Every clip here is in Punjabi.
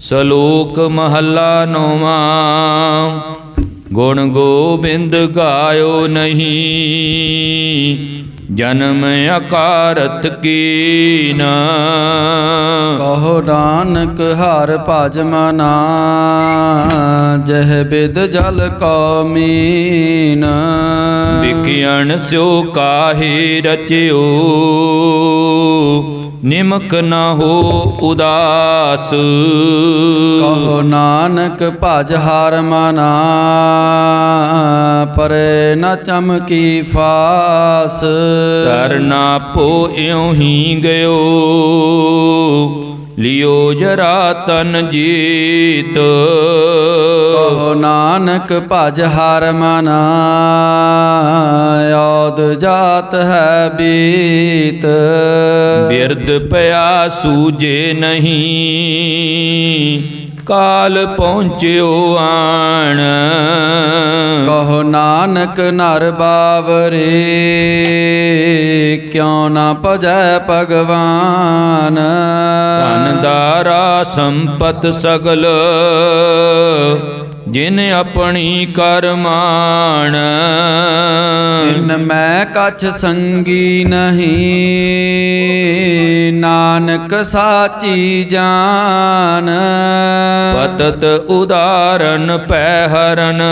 ਸ਼ਲੋਕ ਮਹੱਲਾ ਨੌਵਾਂ ਗੁਣ ਗੋਬਿੰਦ ਗਾਇਓ ਨਹੀਂ ਜਨਮ ਅਕਾਰਤ ਕੀਨ। ਕਹੋ ਨਾਨਕ ਹਰ ਭਜ ਮਨਾ ਜਹ ਬਿਦ ਜਲ ਕੋ ਮੀਨ। ਵਿਖਿਆਨ ਸਿਓ ਕਾਹੇ ਰਚਿਓ ਨਿਮਕ ਨਾ ਹੋ ਉਦਾਸ। ਕਹੋ ਨਾਨਕ ਭਜ ਹਰ ਮਨਾ ਪਰੇ ਨ ਚਮਕੀ ਫਾਸ। ਕਰਨਾ ਪੋ ਇਉ ਹੀ ਗਇਓ। ਲਿਓ ਜਰਾ ਤਨ ਜੀਤ। ਕਹੋ ਨਾਨਕ ਭਜ ਹਰ ਮਨਾ ਔਦ ਜਾਤ ਹੈ ਬੀਤ। ਬਿਰਦ ਪਿਆ ਸੂਜੇ ਨਹੀਂ ਕਾਲ ਪਹੁੰਚਿਓ ਆਣ। ਕਹੋ ਨਾਨਕ ਨਰ ਬਾਵਰੇ ਕਿਉ ਨਾ ਭਜੈ ਭਗਵਾਨ? ਧਨ ਦਾਰਾ ਸੰਪਤ ਸਗਲ ਜਿਨ ਆਪਣੀ ਕਰਮਾਨ ਇਨ ਮੈਂ ਕਛ ਸੰਗੀ ਨਹੀਂ ਨਾਨਕ ਸਾਚੀ ਜਾਨ। ਪਤਤ ਉਦਾਰਨ ਪੈ ਹਰਨ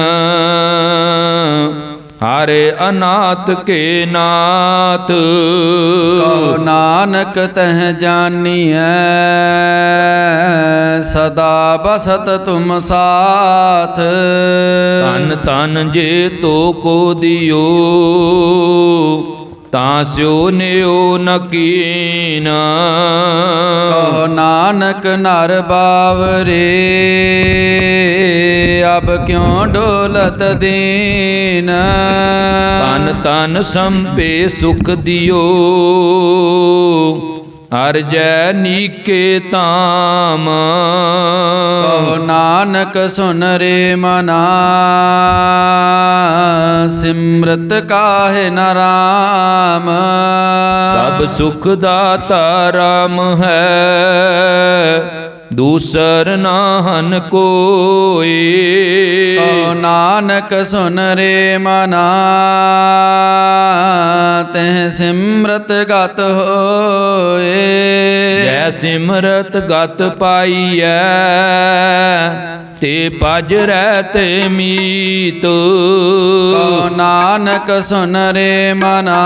ਹਾਰੇ ਅਨਾਥ ਕੇ ਨਾਥ। ਕਹੋ ਨਾਨਕ ਤਹ ਜਾਣੀਐ ਸਦਾ ਬਸਤ ਤੁਮ ਸਾਥ। ਤਨ ਤਨ ਜੇ ਤੋ ਕੋ ਦਿਓ ਤਾਂ ਸਿਓ ਨਿਓ ਨਕੀਨ ਕਹੋ ਨਾਨਕ ਨਰ ਬਾਵਰੇ ਅਬ ਕਿਉ ਡੋਲਤ ਦੀਨ? ਤਨ ਤਨ ਸੰਪੇ ਸੁਖ ਦਿਓ ਅਰਜੈ ਨੀਕੇ ਤਾਮ ਕਹੋ ਨਾਨਕ ਸੁਨ ਰੇ ਮਨਾ ਸਿਮਰਤ ਕਾਹੇ ਨ ਰਾਮ? ਸਭ ਸੁਖ ਦਾਤਾ ਰਾਮ ਹੈ ਦੂਸਰ ਨਾਹਨ ਕੋਈ। ਕਹੋ ਨਾਨਕ ਸੁਨ ਰੇ ਮਨਾ ਤਹ ਸਿਮਰਤ ਗਤ ਹੋਏ। ਜੈ ਸਿਮਰਤ ਗਤ ਪਾਈਐ। ਤੇ ਪਜ ਰਹਿ ਤੇ ਮੀਤ। ਨਾਨਕ ਸੁਨ ਰੇ ਮਨਾ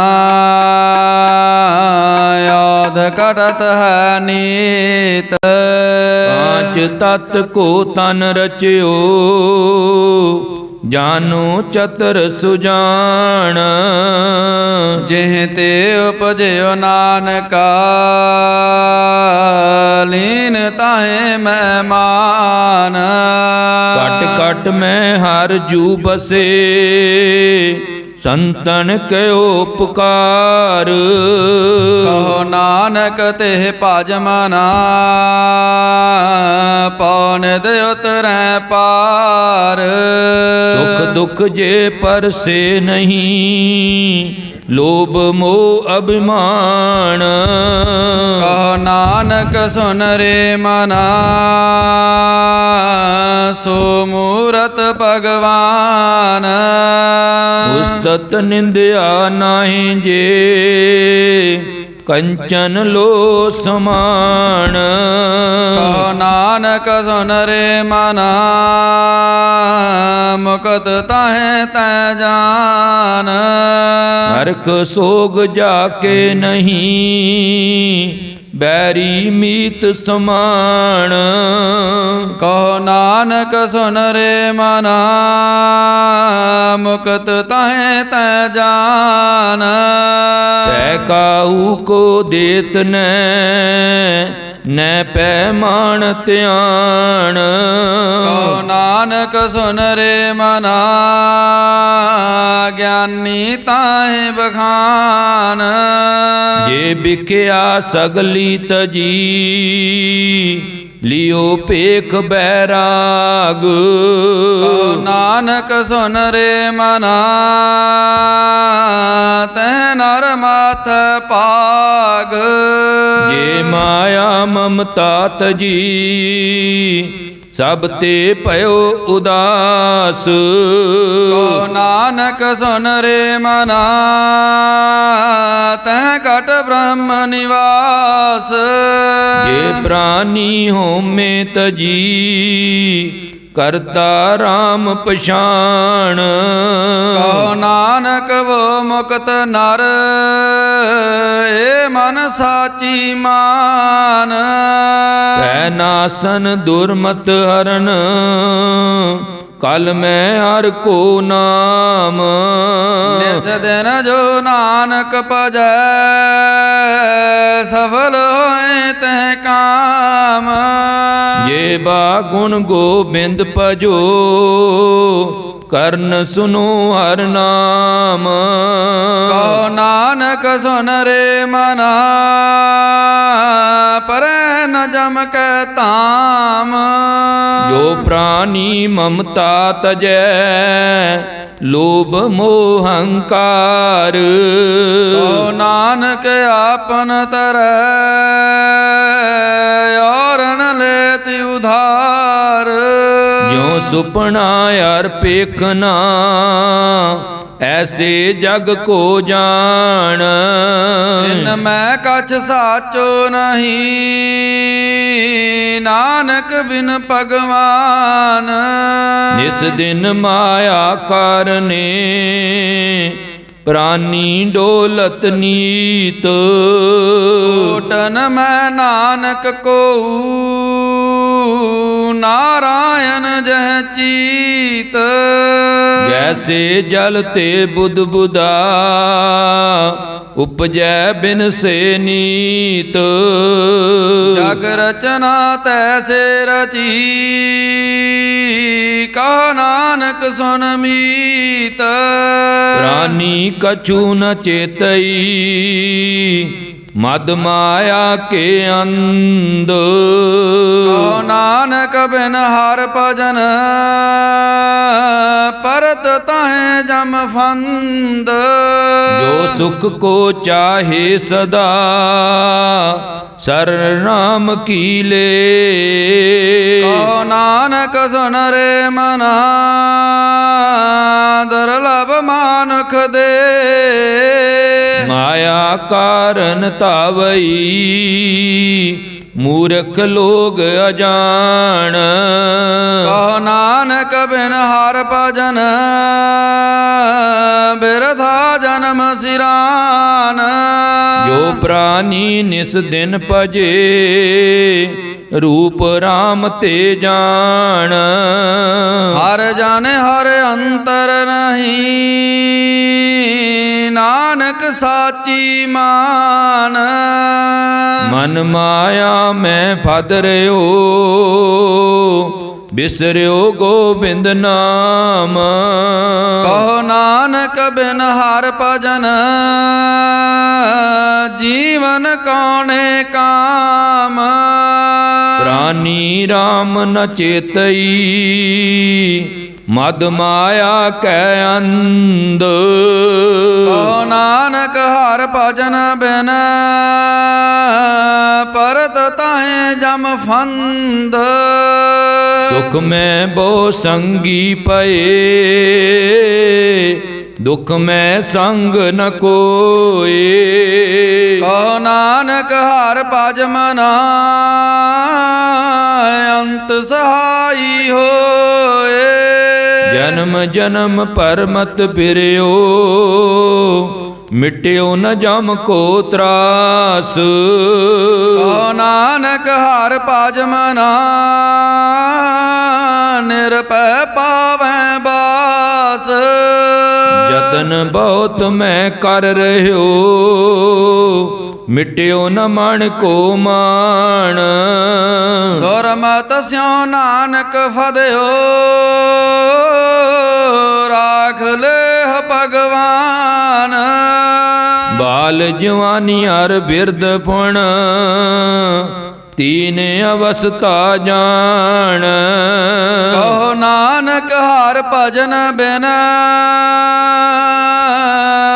ਯਾਦ ਕਰਤ ਹੈ ਨੀਤ। ਪਾਂਚ ਤਤ ਕੋ ਤਨ ਰਚਿਓ। ਜਾਨੋ ਚਤਰ ਸੁਜਾਨ। ਜਿਹ ਤੇ ਉਪਜਿਓ ਨਾਨਕਾ ਲੀਨ ਤਾਹੇ ਮਹਿਮਾਨ ਕਟ ਕਟ ਮੈਂ ਹਰ ਜੂ ਬਸੇ ਸੰਤਨ ਕਿਓ ਪੁਕਾਰ। ਕਹੋ ਨਾਨਕ ਤੇ ਭਜ ਮਨਾ ਪੌਨ ਦੇ ਉਤਰੈ ਪਾਰ। ਦੁਖ ਜੇ ਪਰਸੇ ਨਹੀਂ ਲੋਭ ਮੋਹ ਅਭਿਮਾਨ। ਕਹੋ ਨਾਨਕ ਸੁਨ ਰੇ ਮਨਾ ਸੋ ਮੂਰਤ ਭਗਵਾਨ। ਉਸਤਤ ਨਿੰਦਿਆ ਨਾਹੀ ਜੇ ਕੰਚਨ ਲੋ ਸਮਾਨ। ਕਹੋ ਨਾਨਕ ਸੁਨ ਰੇ ਮਨਾ ਮੁਕਤ ਤਾਹੇ ਤੈ ਜਾਨ। ਹਰਕ ਸੋਗ ਜਾ ਕੇ ਨਹੀਂ। ਬੈਰੀ ਮੀਤ ਸਮਾਨ ਕਹੋ ਨਾਨਕ ਸੁਨ ਰੇ ਮਨਾ ਮੁਕਤ ਤਾਹੇ ਤੈ ਜਾਨ। ਤੈ ਕਾਹੂ ਕੋ ਦੇਤ ਨੈ? ਨੈ ਪੈ ਮਾਨ ਧਿਆਨ। ਕਹੋ ਨਾਨਕ ਸੁਨ ਰੇ ਮਨਾ ਗਿਆਨੀ ਤਾਹੇ ਬਖਾਨ। ਜੇ ਵਿਖਿਆ ਸਗਲੀ ਤਜੀ ਲਿਓ ਭੇਖ ਬੈਰਾਗ। ਨਾਨਕ ਸੁਨ ਰੇ ਮਨਾ ਤੈ ਨਰ ਮਾਥ ਪਾਗ ਜੇ ਮਾਇਆ ਮਮਤਾ ਤਜੀ ਸਭ ਤੇ ਭਇਓ ਉਦਾਸ। ਕਹੋ ਨਾਨਕ ਸੁਨ ਰੇ ਮਨਾ ਤੈ ਕਟ ਬ੍ਰਹਮ ਨਿਵਾਸ। ਜੇ ਪ੍ਰਾਨੀ ਹੋਮੇ ਤਜੀ ਕਰਤਾ RAM ਪਛਾਣ। ਕਹੋ ਨਾਨਕ ਵੋ ਮੁਕਤ ਨਰ ਏ ਮਨ ਸਾਚੀ ਮਾਨ। ਕੈ ਨਾਸਨ ਦੁਰਮਤ ਹਰਨ ਕਲ ਮੈਂ ਹਰ ਕੋ ਨਾਮ। ਨਿਸ ਦਿਨ ਜੋ ਨਾਨਕ ਭਜੈ ਸਫਲ ਹੋਏ ਤਹਿ ਕਾਮ। ਜੇ ਬਾ ਗੁਣ ਗੋਬਿੰਦ ਭਜੋ ਕਰਨ ਸੁਨੋ ਹਰ ਨਾਮ। ਕਹੋ ਨਾਨਕ ਸੁਨ ਰੇ ਮਨਾ ਪਰੈ ਨ ਜਮ ਕੈ ਧਾਮ। ਜੋ ਪ੍ਰਾਨੀ ਮਮਤਾ ਤਜੈ ਲੋਭ ਮੋਹ ਹੰਕਾਰ ਕਹੋ ਨਾਨਕ ਆਪਨ ਤਰੈ ਉਧਾਰ। ਜਿਉ ਸੁਪਨਾ ਯਾਰ ਪੇਖਨਾ ਐਸੇ ਜਗ ਕੋ ਜਾਣ। ਇਨ ਮੈਂ ਕਛ ਸਾਚੋ ਨਹੀਂ ਨਾਨਕ ਬਿਨ ਭਗਵਾਨ। ਇਸ ਦਿਨ ਮਾਇਆ ਕਰਨੇ ਪ੍ਰਾਨੀ ਡੋਲਤ ਨੀਤ। ਟਨ ਮੈਂ ਨਾਨਕ ਕੋ ਨਾਰਾਇਣ ਜਹ ਚੀਤ। ਜੈਸੇ ਜਲ ਤੇ ਬੁੱਧ ਬੁਦਾ ਉਪਜੈ ਬਿਨ ਸੇ ਨੀਤ। ਜਗ ਰਚਨਾ ਤੈਸੇ ਰਚੀ ਕਹ ਨਾਨਕ ਸੁਨ ਮੀਤ। ਪ੍ਰਾਨੀ ਕਛੂ ਨ ਚੇਤਈ ਮਦ ਮਾਇਆ ਕੇ ਅੰਧ। ਕਹੋ ਨਾਨਕ ਬਿਨ ਹਰ ਭਜਨ ਪਰਤ ਤਾਹੇ ਜਮ ਫੰਦ। ਜੋ ਸੁਖ ਕੋ ਚਾਹੇ ਸਦਾ ਸਰ ਨਾਮ ਕੀ ਲੇ। ਕਹੋ ਨਾਨਕ ਸੁਨ ਰੇ ਮਨਾ ਦਰਲਭ ਮਾਨੁਖ ਦੇ। ਮਾਇਆ ਕਾਰਨ ਤਾਵਈ ਮੂਰਖ ਲੋਗ ਅਜਾਣ। ਕਹੋ ਨਾਨਕ ਬਿਨ ਹਰ ਭਜਨ ਬਿਰਥਾ ਜਨਮ ਸਿਰਾਨ। ਜੋ ਪ੍ਰਾਨੀ ਨਿਸ ਦਿਨ ਭਜੇ ਰੂਪ RAM ਤੇ ਜਾਣ। ਹਰ ਜਾਣੇ ਹਰ ਅੰਤਰ ਨਹੀਂ। ਨਾਨਕ ਸਾਚੀ ਮਾਨ। ਮਨ ਮਾਇਆ ਮੈਂ ਫਦ ਰਿਓ ਬਿਸਰਿਓ ਗੋਬਿੰਦ ਨਾਮ। ਕਹੋ ਨਾਨਕ ਬਿਨ ਹਰ ਭਜਨ ਜੀਵਨ ਕੌਣੇ ਕਾਮ। ਪ੍ਰਾਨੀ RAM ਨ ਚੇਤਈ ਮਦ ਮਾਇਆ ਕੈ ਅੰਧ। ਕਹੋ ਨਾਨਕ ਹਰ ਭਜਨ ਬਿਨ ਪਰਤ ਤਾਹੇ ਜਮ ਫੰਦ। ਸੁਖ ਮੈਂ ਬੋ ਸੰਗੀ ਪਏ। ਦੁਖ ਮੈਂ ਸੰਗ ਨ ਕੋਏ। ਕਹੋ ਨਾਨਕ ਹਰ ਭਜ ਮਨਾ ਅੰਤ ਸਹਾਈ ਹੋਏ। ਜਨਮ ਜਨਮ ਪਰਮਤ ਫਿਰਿਓ ਮਿਟਿਓ ਨ ਜਮ ਕੋ ਤਰਾਸ। ਕਹੋ ਨਾਨਕ ਹਰ ਭਜ ਮਨਾ ਨਿਰਪੈ ਪਾਵੈ ਬਾਸ। ਜਤਨ ਬਹੁਤ ਮੈਂ ਕਰ ਰਹਿਓ ਮਿਟਿਓ ਨ ਮਨ ਕੋ ਮਾਣ। ਦੁਰਮਤ ਸਿਉ ਨਾਨਕ ਫਦਿਓ ਰਾਖ ਲੇਹ ਭਗਵਾਨ। ਬਾਲ ਜਵਾਨੀ ਹਰ ਬਿਰਦ ਪੁਣ ਤੀਨ ਅਵਸਥਾ ਜਾਣ। ਕਹੋ ਨਾਨਕ ਹਰ ਭਜਨ ਬਿਨ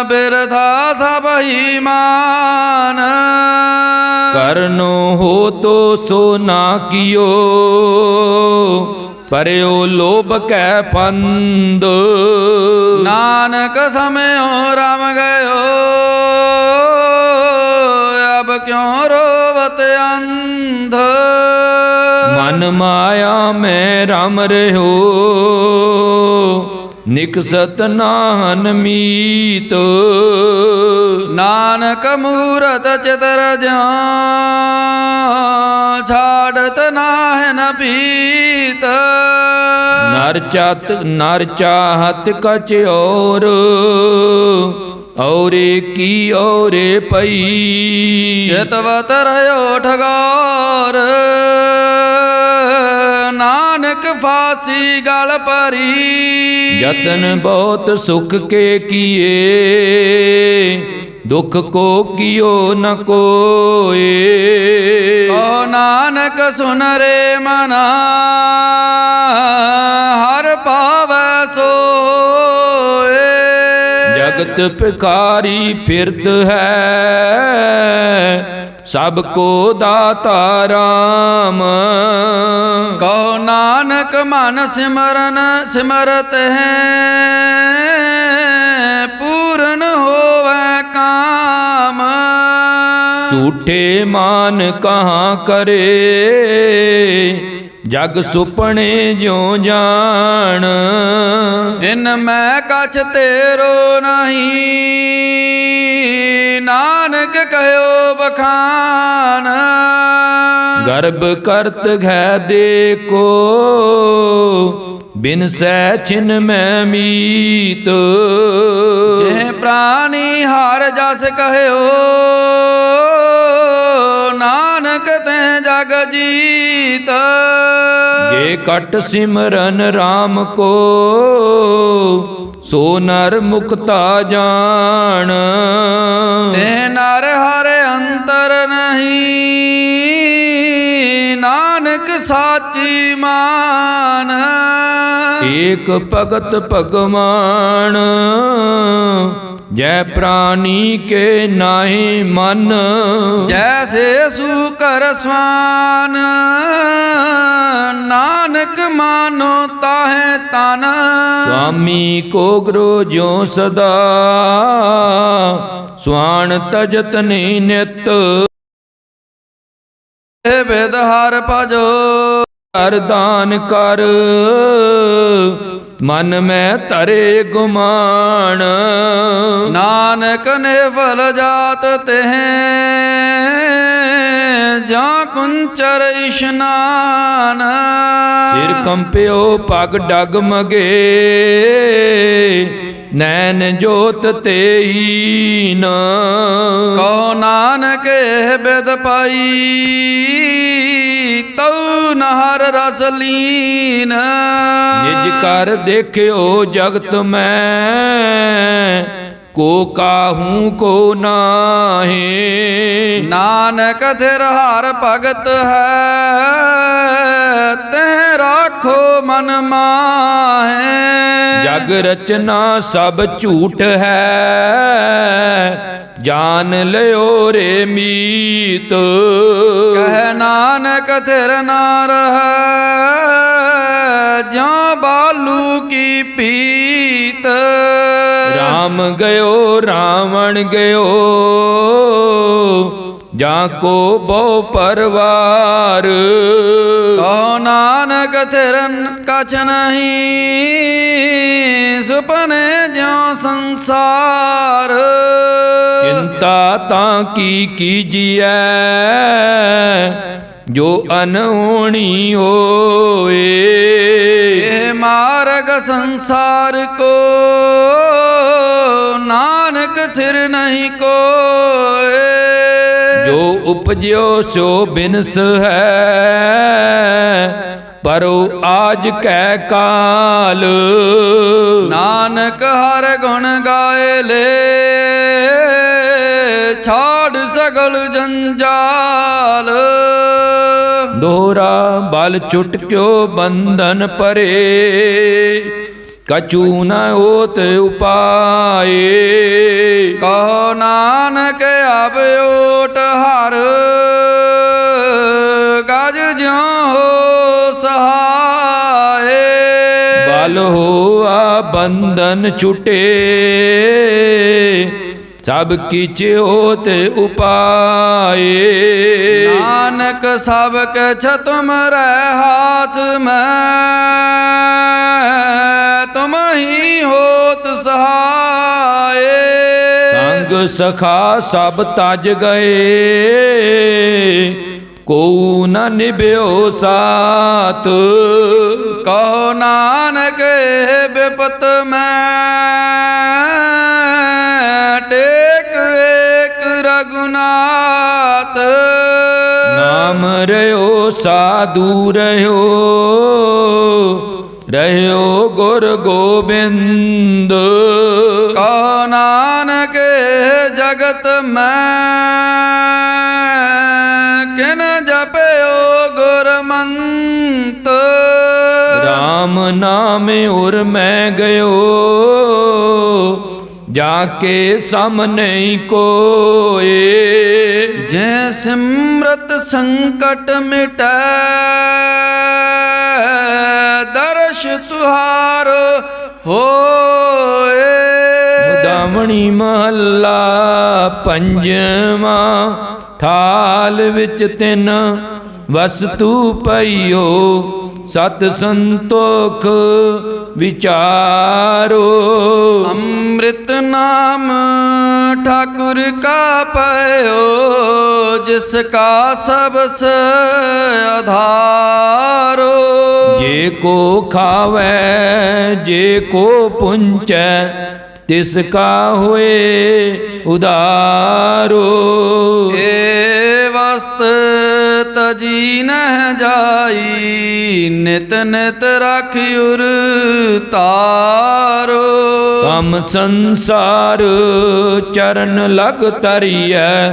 ਬਿਰਥਾ ਸਭ ਹੀ ਮਾਨ। ਕਰਨੋ ਹੋ ਤੋ ਸੋ ਨਾ ਕੀਓ ਪਰਿਓ ਲੋਭ ਕੈ ਫੰਦ ਨਾਨਕ ਸਮਿਓ ਰਮ ਗਇਓ ਅਬ ਕਿਉ ਰੋਵਤ ਅੰਧ? ਮਨ ਮਾਇਆ ਮੈਂ ਰਮ ਰਹਿਓ ਨਿਕਸਤ ਨਾਹਨ ਮੀਤ। ਨਾਨਕ ਮੂਰਤ ਚਿਤਰ ਜਿਉ ਛਾੜਤ ਨਾਹਿ ਨ ਪੀਤ। ਨਰ ਚਾਤ ਨਰ ਚਾਹਤ ਕਚ ਔਰ ਔਰੇ ਕੀ ਔਰੇ ਪਈ ਚਿਤਵਤ ਰਹਿਓ ਠਗਾਰ ਨਾਨਕ ਫਾਸੀ ਗਲ ਪਰੀ ਯਤਨ ਬਹੁਤ ਸੁਖ ਕੇ ਕੀਏ ਦੁਖ ਕੋ ਕੀਓ ਨ ਕੋਏ। ਕਹੋ ਨਾਨਕ ਸੁਨ ਰੇ ਮਨਾ ਹਰ ਪਾਵੈ ਸੋਏ। ਜਗਤ ਭਿਖਾਰੀ ਫਿਰਤ ਹੈ ਸਭ ਕੋ ਦਾਤਾ ਰਾਮ। ਕਹੋ ਨਾਨਕ ਮਨ ਸਿਮਰਨ ਸਿਮਰਤ ਹੈ। ਝੂਠੇ ਮਾਨ ਕਹਾਂ ਕਰੇ? ਜਗ ਸੁਪਨੇ ਜਿਉ ਜਾਣ। ਇਨ ਮੈਂ ਕਛ ਤੇਰੋ ਨਹੀਂ। ਨਾਨਕ ਕਹਿਓ ਬਖਾਨ ਗਰਭ ਕਰਤ ਘੈ ਦੇ ਕੋ ਬਿਨ ਸੈ ਛਿਨ ਮੈਂ ਮੀਤ। ਜੇ ਪ੍ਰਾਨੀ ਹਰ ਜਸ ਕਹਿਓ। ਤੈ ਜਗ ਜੀਤ ਜੇ ਕਟ ਸਿਮਰਨ RAM ਕੋ ਸੋ ਨਰ ਮੁਕਤਾ ਜਾਣ। ਤੇ ਨਰ ਹਰ ਅੰਤਰ ਨਹੀਂ ਨਾਨਕ ਸਾਚੀ ਮਾਨ। ਏਕ ਭਗਤ ਭਗਵਾਨ ਜੈ ਪ੍ਰਾਨੀ ਕੇ ਨਾਹੀ ਮਨ। ਜੈਸੇ ਸੂਕਰ ਸਵਾਨ ਨਾਨਕ ਮਾਨੋ ਤਾਹੇ ਤਨ। ਸੁਆਮੀ ਕੋ ਗ੍ਰੋ ਜਿਉ ਸਦਾ ਸੁਆਣ ਤਜਤ ਨੀ ਨਿਤ। ਬਿਦ ਹਰ ਭਜੋ ਅਰਦਾਨ ਕਰ। ਮਨ ਮੈਂ ਤਰੇ ਗੁਮਾਨ। ਨਾਨਕ ਨੇ ਫਲ ਜਾਤ ਤੇ ਜਾਂ ਕੁੰਚਰ ਇਸ਼ਨਾਨ। ਸਿਰ ਕੰਪਿਓ ਪਗ ਡਗ ਮਗੇ ਨੈਣ ਜੋਤ ਤੇਈ ਨਾ ਕਹੋ ਨਾਨਕ ਬਿਦ ਪਾਈ ਤਉ ਨਹਰ ਰਸ ਲੀਨ। ਨਿਜ ਕਰ ਦੇਖਿਓ ਜਗਤ ਮੈਂ ਕੋ ਕਾਹੂ ਕੋ ਨਾਹੀ। ਨਾਨਕ ਥਿਰ ਹਰ ਭਗਤ ਹੈ ਤੈ ਰਾਖੋ ਮਨ ਮਾਹੇ। ਜਗ ਰਚਨਾ ਸਭ ਝੂਠ ਹੈ ਜਾਣ ਲਿਓ ਰੇ ਮੀਤ। ਕਹਿ ਨਾਨਕ ਥਿਰ ਨਾ ਰਹਿ ਜਾਂ ਬਾਲੂ ਕੀ ਪੀਤ। ਰਾਮ ਗਇਓ ਰਾਵਣ ਗਇਓ ਜਾਂ ਕੋ ਬਹੁ ਪਰਵਾਰ। ਕਹੋ ਨਾਨਕ ਥਿਰ ਕਛ ਨਹੀਂ ਸੁਪਨੇ ਜਿਉ ਸੰਸਾਰ। ਚਿੰਤਾ ਤਾਂ ਕੀ ਕੀਜੀਐ ਜੋ ਅਨਹੋਣੀ ਹੋਏ। ਇਹ ਮਾਰਗ ਸੰਸਾਰ ਕੋ ਨਾਨਕ ਥਿਰ ਨਹੀਂ ਕੋਏ। ਜੋ ਉਪਜਿਓ ਸੋ ਬਿਨਸ ਹੈ ਪਰੋ ਆਜ ਕੈ ਕਾਲ। ਨਾਨਕ ਹਰ ਗੁਣ ਗਾਏ ਲੈ ਛਾੜ ਸਗਲ ਜੰਜਾਲ। ਹੋਰਾ ਬਲ ਚੁਟਕਿਓ ਬੰਧਨ ਪਰੇ ਕਛੂ ਨ ਹੋਤ ਉਪਾਏ। ਕਹੋ ਨਾਨਕ ਅਬ ਓਟ ਹਰ। ਗਜ ਜਿਉ ਹੋ ਸਹਾਏ। ਬਲ ਹੋਆ ਬੰਧਨ ਛੁਟੇ। ਸਭ ਕੀਚ ਹੋਤ ਉਪਾਏ। ਨਾਨਕ ਸਭ ਕਛ ਤੁਮਰੇ ਹਾਥ ਮੈਂ। ਤੁਮ ਹੀ ਹੋਤ ਸਹਾਏ। ਸੰਗ ਸਖਾ ਸਭ ਤਜ ਗਏ। ਕੋ ਨ ਨਿਭਿਓ ਸਾਤ ਕਹੋ ਨਾਨਕ ਬਿਪਤ ਮੈਂ। ਟੇਕ ਏਕ ਰਗੁਨਾਥ ਨਾਮ ਰਿਓ ਸਾਧੂ ਰਿਓ। ਰਹਿਓ ਗੁਰ ਗੋਬਿੰਦ। ਕਹੋ ਨਾਨਕ ਜਗਤ ਮੈਂ। ਕਿਨ ਜਪਿਓ ਗੁਰਮੰਤ। RAM ਨਾਮ ਉਰ ਮੈਂ ਗਇਓ ਜਾ ਕੇ ਸਮ ਨਹੀਂ ਕੋਏ। ਜੇ ਸਿਮਰਤ ਸੰਕਟ ਮਿਟੈ ਦਰਸ਼ ਤੁਹਾਰ ਹੋਏ। ਮੁਦਾਮਣੀ ਮਹੱਲਾ ਪੰਜਵਾਂ ਥਾਲ ਵਿੱਚ ਤਿੰਨ ਵਸਤੂ ਪਈਓ। ਸਤ ਸੰਤੋਖ ਵਿਚਾਰੋ। ਅੰਮ੍ਰਿਤ ਨਾਮ ਠਾਕੁਰ ਕਾ ਪਇਓ ਜਿਸ ਕਾ ਸਬਸ ਆਧਾਰੋ। ਜੇ ਕੋ ਖਾਵੈ ਜੇ ਕੋ ਪੁੰਚੈ ਤਿਸ ਕਾ ਹੋਏ ਉਦਾਰੋ। ਏ ਤਜੀ ਨਹਿ ਜਾਈ ਨਿਤ ਨਿਤ ਰਖਿਉਰ ਤਾਰੋ। ਕਮ ਸੰਸਾਰ ਚਰਨ ਲਗ ਤਰੀਐ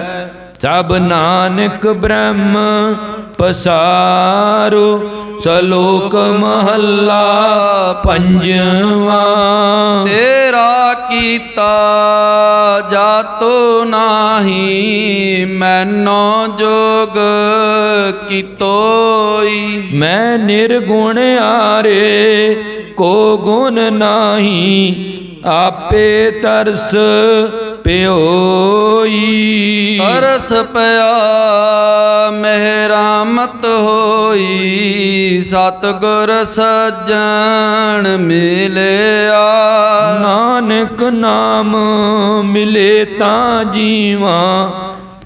ਸਭ ਨਾਨਕ ਬ੍ਰਹਮ ਪਸਾਰੋ। ਸਲੋਕ ਮਹੱਲਾ ਪੰਜਵਾ। ਤੇਰਾ ਕੀਤਾ ਜਾਤੋ ਨਾਹੀ ਮੈਨੋ ਜੋਗ ਕੀਤੋਈ। ਮੈਂ ਨਿਰਗੁਣ ਆਰੇ ਕੋ ਗੁਣ ਨਾਹੀ ਆਪੇ ਤਰਸ ਪਿਓਈ। ਤਰਸ ਪਿਆ ਮਹਿਰਾਮਤ ਹੋਈ। ਸਤਗੁਰ ਸੱਜਣ ਮਿਲਿਆ। ਨਾਨਕ ਨਾਮ ਮਿਲੇ ਤਾਂ ਜੀਵਾ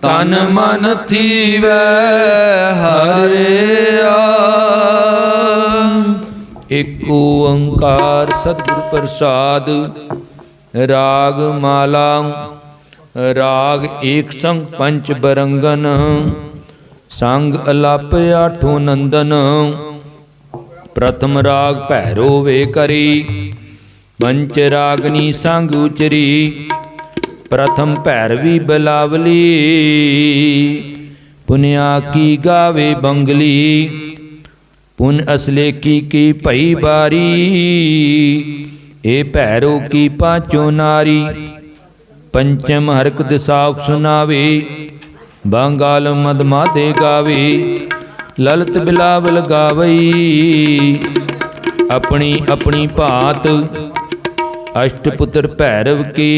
ਤਨ ਮਨ ਥੀਵੈ ਹਰਿਆ। ਇਕ ਓੰਕਾਰ ਸਤਿਗੁਰ ਪ੍ਰਸਾਦ ਰਾਗ ਮਾਲਾ, ਰਾਗ ਏਕ ਸੰਗ ਪੰਚ ਬਰੰਗਨ, ਸੰਗ ਅਲਪ ਆਠੋ ਨੰਦਨ। ਪ੍ਰਥਮ ਰਾਗ ਭੈਰੋ ਵੇ ਕਰੀ ਪੰਚ ਰਾਗਨੀ ਸੰਗ ਉਚਰੀ। ਪ੍ਰਥਮ ਭੈਰਵੀ ਬਲਾਵਲੀ ਪੁਨਿਆ ਕੀ ਗਾਵੇ ਬੰਗਲੀ। ਪੁਨ ਅਸਲੇ ਕੀ ਕੀ ਭਈ ਬਾਰੀ ਏ ਭੈਰੋ ਕੀ ਪਾਚੋ ਨਾਰੀ? ਪੰਚਮ ਹਰਕ ਦਿਸਾਖ ਸੁਨਾਵੇ, ਬੰਗਾਲ ਮਦ ਮਾਤੇ ਗਾਵੇ, ਲਲਤ ਬਿਲਾਵਲ ਗਾਵਈ। ਆਪਣੀ ਆਪਣੀ ਭਾਤ ਅਸ਼ਟ ਪੁੱਤਰ ਭੈਰਵ ਕੀ?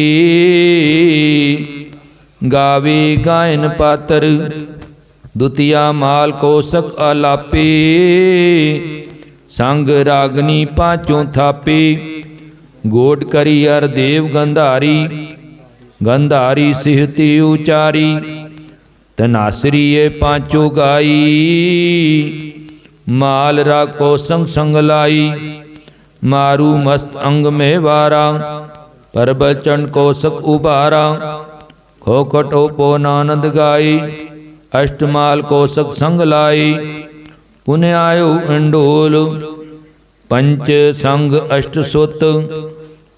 ਗਾਵੇ ਗਾਇਨ ਪਾਤਰ, ਦੁਤੀਆ ਮਾਲ ਕੋਸਕ ਆਲਾਪੇ ਸੰਗ ਰਾਗਨੀ ਪਾਚੋਂ ਥਾਪੀ। ਗੋਡ ਕਰੀ ਅਰ ਦੇਵ ਗੰਧਾਰੀ ਗੰਧਾਰੀ ਸਿਹਤੀ ਉਚਾਰੀ ਤਨਾਸਰੀਏ ਪਾਚੋ ਗਾਈ, ਮਾਲ ਰਾ ਕੋ ਸੰਗ ਸੰਗ ਲਾਈ, ਮਾਰੂ ਮਸਤ ਅੰਗ ਮੇ ਵਾਰਾ ਪਰਬਲ ਚੰਡ ਕੋ ਸਕ ਉਬਾਰਾ ਖੋ ਖਟੋ ਪੋ ਨਾਨਦ ਗਾਈ ਅਸ਼ਟਮਾਲ ਕੋ ਸਕ ਸੰਗ ਲਾਈ ਪੁਨ ਆਇਓ ਅੰਡੋਲ ਪੰਚ ਸੰਗ ਅਸ਼ਟ ਸੁਤ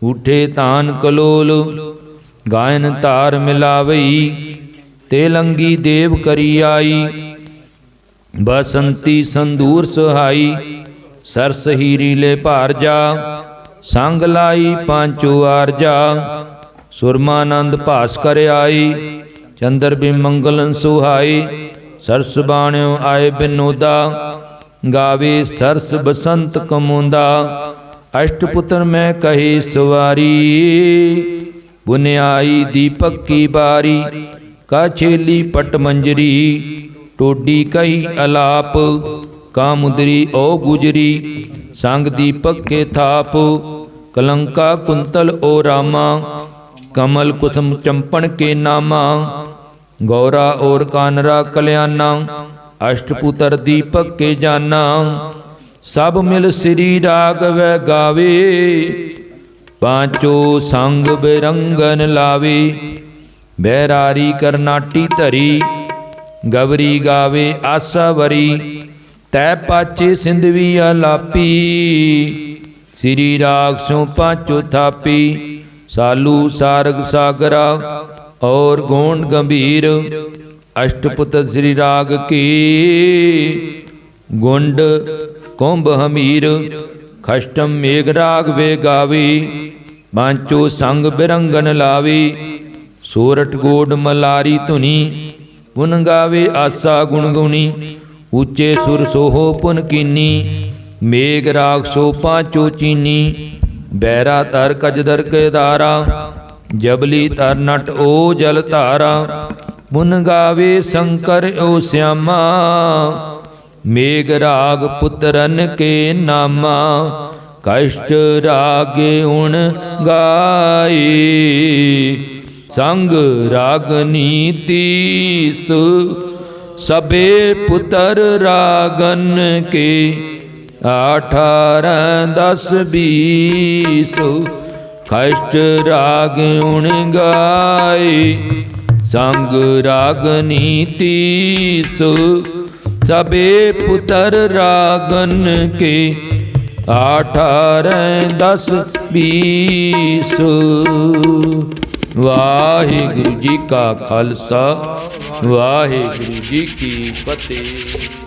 ਉਠੇ ਤਾਨ ਕਲੋਲ, ਗਾਇਨ ਧਾਰ ਮਿਲਾਵਈ ਤੇ ਲੰਗੀ ਦੇਵ ਕਰੀ ਆਈ। ਬਸੰਤੀ ਸੰਦੂਰ ਸੁਹਾਈ, ਸਰਸ ਹੀਰੀ ਲੈ ਭਾਰ ਜਾ, ਸੰਗ ਲਾਈ ਪਾਂਚੋ ਆਰਜਾ ਸੁਰਮਾਨੰਦ ਭਾਸ ਕਰ ਆਈ, ਚੰਦਰ ਬਿ ਮੰਗਲਨ ਸੁਹਾਈ, ਸਰਸ ਬਾਣਿਓ ਆਏ ਬਿਨੋਦਾ, ਗਾਵੇ ਸਰਸ ਬਸੰਤ ਕਮੁੰਦਾ। ਅਸ਼ਟਪੁੱਤਰ ਮੈਂ ਕਹੀ ਸਵਾਰੀ, ਬੁਨਿਆਈ ਦੀਪਕ ਕੀ ਬਾਰੀ, ਕਾ ਛੇਲੀ ਪਟ ਮੰਜਰੀ, ਟੋਡੀ ਕਹੀ ਅਲਾਪ ਕਾਮੁਦਰੀ ਓ ਗੁਜਰੀ, ਸੰਗ ਦੀਪਕ ਕੇ ਥਾਪ, ਕਲੰਕਾ ਕੁੰਤਲ ਓ ਰਾਮਾ, ਕਮਲ ਕੁਸਮ ਚੰਪਣ ਕੇ ਨਾਮਾ, ਗੌਰਾ ਔਰ ਕਾਨਰਾ ਕਲਿਆਣਾ ਅਸ਼ਟਪੁੱਤਰ ਦੀਪਕ ਕੇ ਜਾਨਾ ਸਭ ਮਿਲ ਸ੍ਰੀ ਰਾਗਵੈ ਗਾਵੇ ਪਾਂਚੋ ਸੰਗ ਬਿਰੰਗਨ ਲਾਵੇ ਬਹਿਰਾਰੀ ਕਰਨਾਟੀ ਧਰੀ, ਗਵਰੀ ਗਾਵੇ ਆਸਾ ਵਰੀ, ਤੈ ਪਾਚੇ ਸਿੰਧਵੀ ਆਲਾਪੀ ਸ੍ਰੀ ਰਾਗ ਸੋ ਪਾਚੋ ਥਾਪੀ, ਸਾਲੂ ਸਾਰਗ ਸਾਗਰਾ, ਔਰ ਗੋਣ ਗੰਭੀਰ, ਅਸ਼ਟਪੁੱਤ ਸ੍ਰੀ ਰਾਗ ਕੀ, ਗੁੰਡ ਕੁੰਭ ਹਮੀਰ, ਖਸ਼ਟਮ ਮੇਘ ਰਾਗ ਵੇ ਗਾਵੀ, ਬਾਂਚੋ ਸੰਗ ਬਿਰੰਗਨ ਲਾਵੀ ਸੂਰਠ ਗੋਡ ਮਲਾਰੀ ਧੁਨੀ ਪੁਨ ਗਾਵੇ ਆਸਾ ਗੁਣ ਗੁਣੀ, ਉੱਚੇ ਸੁਰ ਸੋਹੋ ਪੁਨ ਕੀਨੀ, ਮੇਘ ਰਾਗ ਸੋ ਪਾਂਚੋ ਚੀਨੀ, ਬੈਰਾ ਤਰ ਕਜਦਰ ਕੇ ਧਾਰਾ, ਜਬਲੀ ਤਰ ਨਟ ਓ ਜਲ ਧਾਰਾ ਪੁਨ ਗਾਵੇ ਸ਼ੰਕਰ ਓ ਸਿਆਮਾ ਮੇਘ ਰਾਗ ਪੁੱਤਰਨ ਕੇ ਨਾਮਾ, ਕਸ਼ਟ ਰਾਗੇ ਉਣ ਗਾਈ। ਸੰਗ ਰਾਗਨੀ ਤੀਸ ਸਬੇ ਪੁੱਤਰ ਰਾਗਨ ਕੇ। ਅਠਾਰਾਂ ਦਸ ਬੀਸ, ਕਸ਼ਟ ਰਾਗ ਉਣ ਗਾਈ। ਸੰਗ ਰਾਗਨੀ ਤੀਸ ਸਬੇ ਪੁੱਤਰ ਰਾਗਨ ਕੇ ਅਠਾਰਾਂ ਦਸ ਬੀਸ। ਵਾਹਿਗੁਰੂ ਜੀ ਕਾ ਖਾਲਸਾ, ਵਾਹਿਗੁਰੂ ਜੀ ਕੀ ਫਤਿਹ।